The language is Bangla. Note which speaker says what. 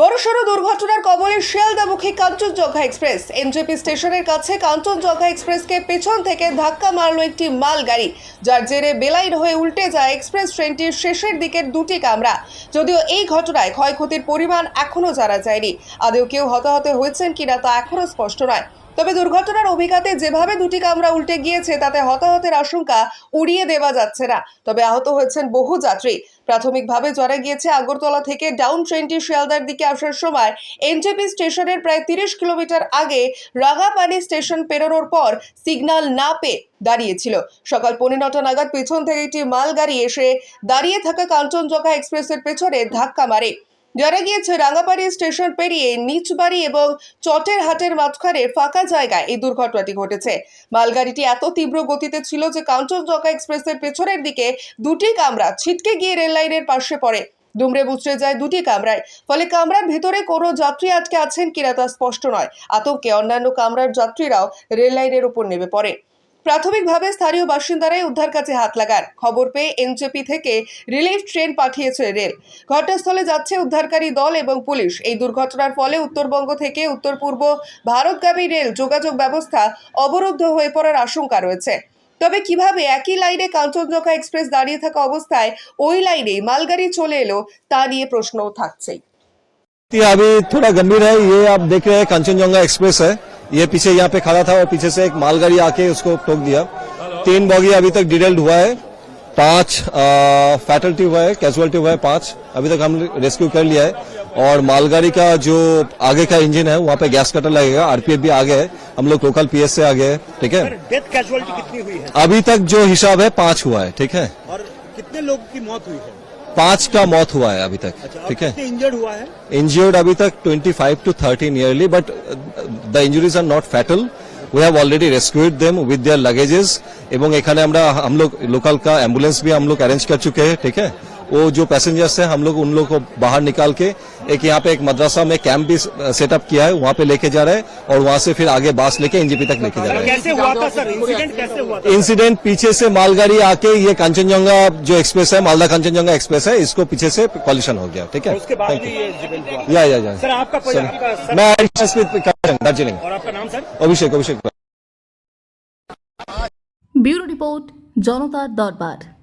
Speaker 1: বড়সড় দুর্ঘটনার কবলে শিয়ালদামুখী কাঞ্চনজঙ্ঘা এক্সপ্রেস। এনজেপি স্টেশনের কাছে কাঞ্চনজঙ্ঘা এক্সপ্রেসকে পেছন থেকে ধাক্কা মারল একটি মালগাড়ি যার জেরে বেলাইন হয়ে উল্টে যায় এক্সপ্রেস ট্রেনটির শেষের দিকের দুটি কামরা। যদিও এই ঘটনায় ক্ষয়ক্ষতির পরিমাণ এখনও জানা যায়নি। আদৌ কেউ হতাহত হয়েছেন কিনা তা এখনও স্পষ্ট নয়। তবে দুর্ঘটনার অভিঘাতে যেভাবে দুটি কামরা উল্টে গিয়েছে, তাতে হতাহতের আশঙ্কা উড়িয়ে দেওয়া যাচ্ছে না। তবে আহত হয়েছেন বহু যাত্রী। প্রাথমিকভাবে জানা গিয়েছে আগরতলা থেকে ডাউন ট্রেনটি শিয়ালদার দিকে আসার সময়। এনজেপি স্টেশনের প্রায় তিরিশ কিলোমিটার আগে রাগাপানি স্টেশন পেরোনোর পর সিগন্যাল না পেয়ে দাঁড়িয়েছিল। সকাল পৌনে নটা নাগাদ পেছন থেকে একটি মালগাড়ি এসে দাঁড়িয়ে থাকা কাঞ্চনজঙ্ঘা এক্সপ্রেসের পেছনে ধাক্কা মারে। জানা গিয়েছে রাঙ্গাপাড়ি স্টেশন পেরিয়ে নিচবাড়ি এবং চটের হাটের মাঝখানে ফাঁকা জায়গায় এই দুর্ঘটনাটি ঘটেছে। মালগাড়িটি এত তীব্র গতিতে ছিল যে কাঞ্চনজঙ্ঘা এক্সপ্রেসের পেছনের দিকে দুটি কামরা ছিটকে গিয়ে রেল লাইনের পাশে পড়ে। দুমড়ে মুচড়ে যায় দুটি কামরায়। ফলে কামরার ভেতরে কোনো যাত্রী আটকে আছেন কিনা তা স্পষ্ট নয়। আতঙ্কে অন্যান্য কামরার যাত্রীরাও রেল লাইনের উপর নেমে পড়ে। প্রাথমিকভাবে স্থানীয় বাসিন্দারাই উদ্ধার কাজে হাত লাগান খবর পেয়ে এনজেপি থেকে রিলিফ ট্রেন পাঠিয়েছে রেল ঘটনাস্থলে যাচ্ছে উদ্ধারকারী দল এবং পুলিশ এই দুর্ঘটনার ফলে উত্তরবঙ্গ থেকে উত্তর পূর্ব ভারতগামী রেল যোগাযোগ ব্যবস্থা অবরুদ্ধ হয়ে পড়ার আশঙ্কা রয়েছে তবে কিভাবে একই লাইনে কাঞ্চনজঙ্ঘা এক্সপ্রেস দাঁড়িয়ে থাকা অবস্থায় ওই লাইনে মালগাড়ি চলে এলো তা নিয়ে প্রশ্নও থাকছেই
Speaker 2: स्थिति अभी थोड़ा गंभीर है ये आप देख रहे हैं कंचनजंगा एक्सप्रेस है ये पीछे यहाँ पे खड़ा था और पीछे से एक मालगाड़ी आके उसको टोक दिया। तीन बॉगी अभी तक डिटेल्ड हुआ है। पाँच फैटल्टी हुआ है कैजुअलिटी हुआ है पाँच। अभी तक हम रेस्क्यू कर लिया है। और मालगाड़ी का जो आगे का इंजन है वहाँ पे गैस कटर लगेगा आरपीएफ भी आगे है। हम लोग लोकल पीएस से आगे है ठीक है?
Speaker 3: डेथ कैजुअलिटी कितनी हुई है?
Speaker 2: अभी तक जो हिसाब है पाँच हुआ है ठीक है?
Speaker 3: और कितने लोगों की मौत हुई है?
Speaker 2: पांच का मौत हुआ है अभी तक
Speaker 3: अच्छा और
Speaker 2: ठीक है
Speaker 3: कितने इंजर्ड हुआ है
Speaker 2: injured अभी तक 25 to 30 nearly but uh, the injuries are not fatal we have already rescued them with their luggages এবং এখানে আমরা हम लोग लोकल का एम्बुलेंस भी हम लोग अरेंज कर चुके हैं ठीक है वो जो पैसेंजर्स हैं हम लोग उन लोगों को बाहर निकाल के एक यहाँ पे एक मद्रासा में कैंप भी सेटअप किया है वहाँ पे लेके जा रहे हैं और वहाँ से फिर आगे बास लेके एनजीपी तक लेके जा रहे हैं।
Speaker 3: कैसे हुआ था सर? इंसिडेंट कैसे हुआ था?
Speaker 2: इंसिडेंट पीछे से मालगाड़ी आके ये कंचनजंगा जो एक्सप्रेस है मालदा कंचनजंगा एक्सप्रेस है इसको पीछे से पॉल्यूशन हो गया ठीक है? थैंक
Speaker 3: यू
Speaker 2: या या या
Speaker 3: सर आपका
Speaker 2: मैं दार्जिलिंग अभिषेक अभिषेक।
Speaker 4: Bureau report Janta Darbar.